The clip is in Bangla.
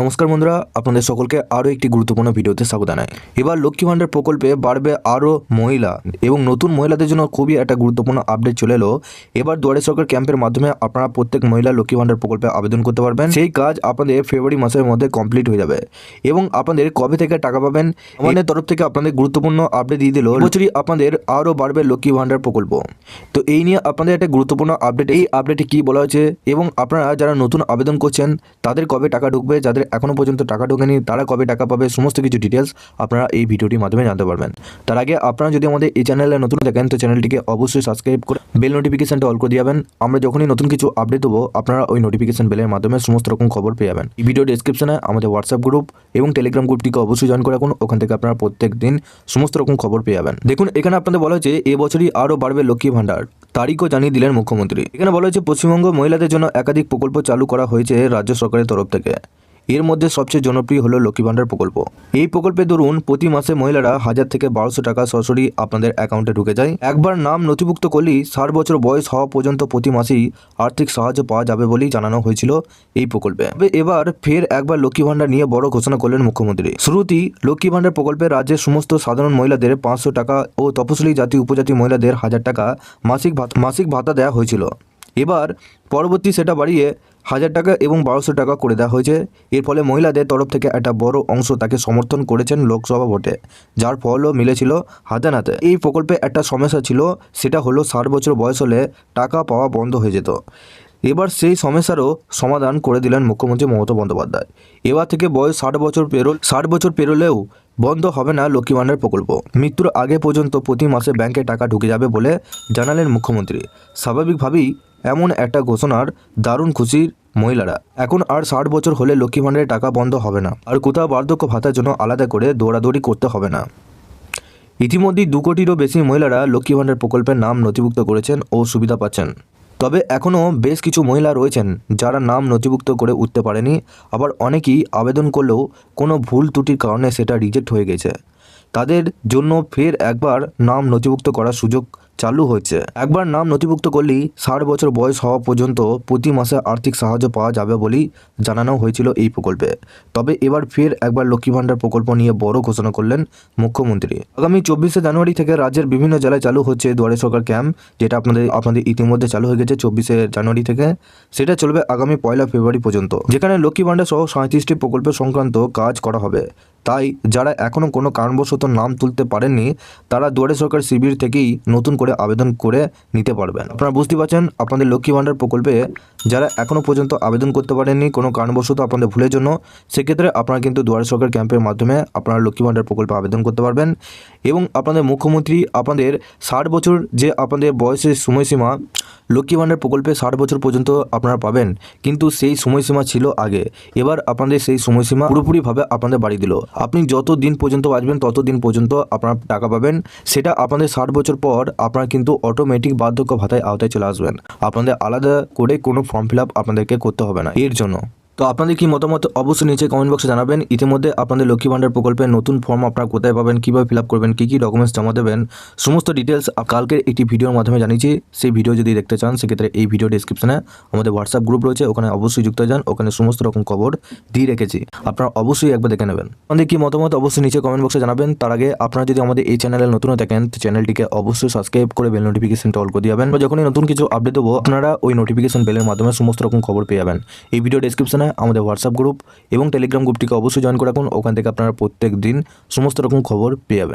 নমস্কার বন্ধুরা, আপনাদের সকলকে আরও একটি গুরুত্বপূর্ণ ভিডিওতে স্বাগত জানাই। এবার লক্ষ্মী ভাণ্ডার প্রকল্পে বাড়বে আরও মহিলা এবং নতুন মহিলাদের জন্য খুবই একটা গুরুত্বপূর্ণ আপডেট চলে এলো। এবার দুয়ারে সরকার ক্যাম্পের মাধ্যমে আপনারা প্রত্যেক মহিলা লক্ষ্মী ভাণ্ডার প্রকল্পে আবেদন করতে পারবেন। সেই কাজ আপনাদের ফেব্রুয়ারি মাসের মধ্যে কমপ্লিট হয়ে যাবে এবং আপনাদের কবে থেকে টাকা পাবেন আমাদের তরফ থেকে আপনাদের গুরুত্বপূর্ণ আপডেট দিয়ে দিল। বছরই আপনাদের আরও বাড়বে লক্ষ্মী ভাণ্ডার প্রকল্প। তো এই নিয়ে আপনাদের একটা গুরুত্বপূর্ণ আপডেট এই আপডেটে কি বলা হয়েছে এবং আপনারা যারা নতুন আবেদন করছেন, তাদের কবে টাকা ঢুকবে, যাদের এখনও পর্যন্ত টাকা ঢোকেনি, তারা কবে টাকা পাবে, সমস্ত কিছু ডিটেলস আপনারা এই ভিডিওটির মাধ্যমে জানতে পারবেন। তার আগে আপনারা যদি আমাদের এই চ্যানেলে নতুন দেখেন, তো চ্যানেলটিকে অবশ্যই সাবস্ক্রাইব করে বেল নোটিফিকেশনটা অল করে দিয়ে যাবেন। আমরা যখনই নতুন কিছু আপডেট দেবো, আপনারা ওই নোটিফিকেশন বেলের মাধ্যমে সমস্ত রকম খবর পেয়ে যাবেন। এই ভিডিও ডিসক্রিপশনে আমাদের হোয়াটসঅ্যাপ গ্রুপ এবং টেলিগ্রাম গ্রুপটিকে অবশ্যই জয়েন করে রাখুন। ওখান থেকে আপনারা প্রত্যেক দিন সমস্ত রকম খবর পেয়ে যাবেন। দেখুন, এখানে আপনাদের বলা হয়েছে এবছরই আরও বাড়বে লক্ষ্মী ভাণ্ডার। তারিখও জানিয়ে দিলেন মুখ্যমন্ত্রী। এখানে বলা হয়েছে, পশ্চিমবঙ্গ মহিলাদের জন্য একাধিক প্রকল্প চালু করা হয়েছে রাজ্য সরকারের তরফ থেকে। এর মধ্যে সবচেয়ে জনপ্রিয় হলো লক্ষ্মী ভাণ্ডার প্রকল্প। এই প্রকল্পে ধরুন, প্রতি মাসে মহিলারা হাজার থেকে বারোশো টাকা সরাসরি আপনাদের অ্যাকাউন্টে ঢুকে যায়। একবার নাম নথিভুক্ত করলেই ষাট বছর বয়স হওয়া পর্যন্ত প্রতি মাসেই আর্থিক সাহায্য পাওয়া যাবে বলেই জানানো হয়েছিল এই প্রকল্পে। তবে এবার ফের একবার লক্ষ্মী ভাণ্ডার নিয়ে বড় ঘোষণা করলেন মুখ্যমন্ত্রী। শুরুতেই লক্ষ্মী ভাণ্ডার প্রকল্পে রাজ্যের সমস্ত সাধারণ মহিলাদের পাঁচশো টাকা ও তপশিলি জাতি, উপজাতি মহিলাদের হাজার টাকা মাসিক মাসিক ভাতা দেওয়া হয়েছিল। এবার পরবর্তী সেটা বাড়িয়ে হাজার টাকা এবং বারোশো টাকা করে দেওয়া হয়েছে। এর ফলে মহিলাদের তরফ থেকে একটা বড় অংশ তাকে সমর্থন করেছেন লোকসভা ভোটে, যার ফলও মিলেছিল হাতে নাতে। এই প্রকল্পে একটা সমস্যা ছিল, সেটা হলো ষাট বছর বয়স হলে টাকা পাওয়া বন্ধ হয়ে যেত। এবার সেই সমস্যারও সমাধান করে দিলেন মুখ্যমন্ত্রী মমতা বন্দ্যোপাধ্যায়। এবার থেকে বয়স ষাট বছর পেরোল, ষাট বছর পেরোলেও বন্ধ হবে না লক্ষ্মী প্রকল্প। মৃত্যুর আগে পর্যন্ত প্রতি মাসে ব্যাংকে টাকা ঢুকে যাবে বলে জানালেন মুখ্যমন্ত্রী। স্বাভাবিকভাবেই এমন একটা ঘোষণার দারুণ খুশির মহিলারা। এখন আর ষাট বছর হলে লক্ষ্মী ভাণ্ডারের টাকা বন্ধ হবে না। আর কোথাও বার্ধক্য ভাতার জন্য আলাদা করে দৌড়াদৌড়ি করতে হবে না। ইতিমধ্যেই দু কোটিরও বেশি মহিলারা লক্ষ্মী ভাণ্ডার প্রকল্পের নাম নথিভুক্ত করেছেন ও সুবিধা পাচ্ছেন। তবে এখনও বেশ কিছু মহিলা রয়েছেন যারা নাম নথিভুক্ত করে উঠতে পারেনি। আবার অনেকেই আবেদন করলেও কোনো ভুল ত্রুটির কারণে সেটা রিজেক্ট হয়ে গেছে। তাদের জন্য ফের একবার নাম নথিভুক্ত করার সুযোগ চালু হয়েছে। একবার নাম নথিভুক্ত করলেই ষাট বছর বয়স হওয়া পর্যন্ত প্রতি মাসে আর্থিক সাহায্য পাওয়া যাবে বলেই জানানো হয়েছিল এই প্রকল্পে। তবে এবার ফের একবার লক্ষ্মী ভাণ্ডার প্রকল্প নিয়ে বড় ঘোষণা করলেন মুখ্যমন্ত্রী। আগামী চব্বিশে জানুয়ারি থেকে রাজ্যের বিভিন্ন জেলায় চালু হচ্ছে দুয়ারে সরকার ক্যাম্প, যেটা আপনাদের আপনাদের ইতিমধ্যে চালু হয়ে গেছে চব্বিশে জানুয়ারি থেকে। সেটা চলবে আগামী পয়লা ফেব্রুয়ারি পর্যন্ত। যেখানে লক্ষ্মী ভাণ্ডার সহ সাঁত্রিশটি প্রকল্প সংক্রান্ত কাজ করা হবে। তাই যারা এখনও কোনো কারণবশত নাম তুলতে পারেননি, তারা দুয়ারে সরকার শিবির থেকেই নতুন করে আবেদন করে নিতে পারবেন। আপনারা বুঝতে পারছেন, আপনাদের লক্ষ্মী ভাণ্ডার প্রকল্পে যারা এখনও পর্যন্ত আবেদন করতে পারেননি, কোনো কারণবশত আপনাদের ভুলের জন্য, সেক্ষেত্রে আপনারা কিন্তু দুয়ারে সরকার ক্যাম্পের মাধ্যমে আপনারা লক্ষ্মী ভাণ্ডার প্রকল্পে আবেদন করতে পারবেন। এবং আপনাদের মুখ্যমন্ত্রী আপনাদের ষাট বছর যে আপনাদের বয়সের সময়সীমা, লক্ষ্মী ভাণ্ডার প্রকল্পে ষাট বছর পর্যন্ত আপনারা পাবেন। কিন্তু সেই সময়সীমা ছিল আগে। এবার আপনাদের সেই সময়সীমা পুরোপুরিভাবে আপনাদের বাড়ি দিল। আপনি যত দিন পর্যন্ত বাঁচবেন, তত দিন পর্যন্ত আপনার টাকা পাবেন। সেটা আপনাদের ষাট বছর পর আপনার কিন্তু অটোমেটিক বার্ধক্য ভাতায় আওতায় চলে আসবেন। আপনাদের আলাদা করে কোনো ফর্ম ফিল আপ আপনাদেরকে করতে হবে না। এর জন্য তো আপনাদের কি মতামত অবশ্যই নিচে কমেন্ট বক্সে জানাবেন। ইতিমধ্যে আপনাদের লক্ষ্মী ভাণ্ডার প্রকল্পের নতুন ফর্ম আপনারা কোথায় পাবেন, কীভাবে ফিল আপ করবেন, কী কী ডকুমেন্টস জমা দেবেন, সমস্ত ডিটেলস কালকের একটি ভিডিওর মাধ্যমে জানিয়েছি। সেই ভিডিও যদি দেখতে চান, সেক্ষেত্রে এই ভিডিও ডিসক্রিপশনে আমাদের হোয়াটসঅ্যাপ গ্রুপ রয়েছে, ওখানে অবশ্যই যুক্ত যান, ওখানে সমস্ত রকম খবর দিয়ে রেখেছি। আপনারা অবশ্যই একবার দেখে নেবেন। আপনাদের কি মতামত অবশ্যই নিচে কমেন্ট বক্সে জানাবেন। তার আগে আপনারা যদি আমাদের এই চ্যানেলে নতুন থাকেন চ্যানেলটিকে অবশ্যই সাবস্ক্রাইব করে বেল নোটিফিকেশনটা অল করে দিয়ে যাবেন। যখনই নতুন কিছু আপডেট দেবো, আপনারা ওই নোটিফিকেশন বেলের মাধ্যমে সমস্ত রকম খবর পেয়ে যাবেন। এই ভিডিও ডিসক্রিপশনে আমাদের হোয়াটসঅ্যাপ গ্রুপ এবং টেলিগ্রাম গ্রুপটিকে অবশ্যই জয়েন করে রাখুন। ওখান থেকে আপনারা প্রত্যেক দিন সমস্ত রকম খবর পেয়ে যাবেন।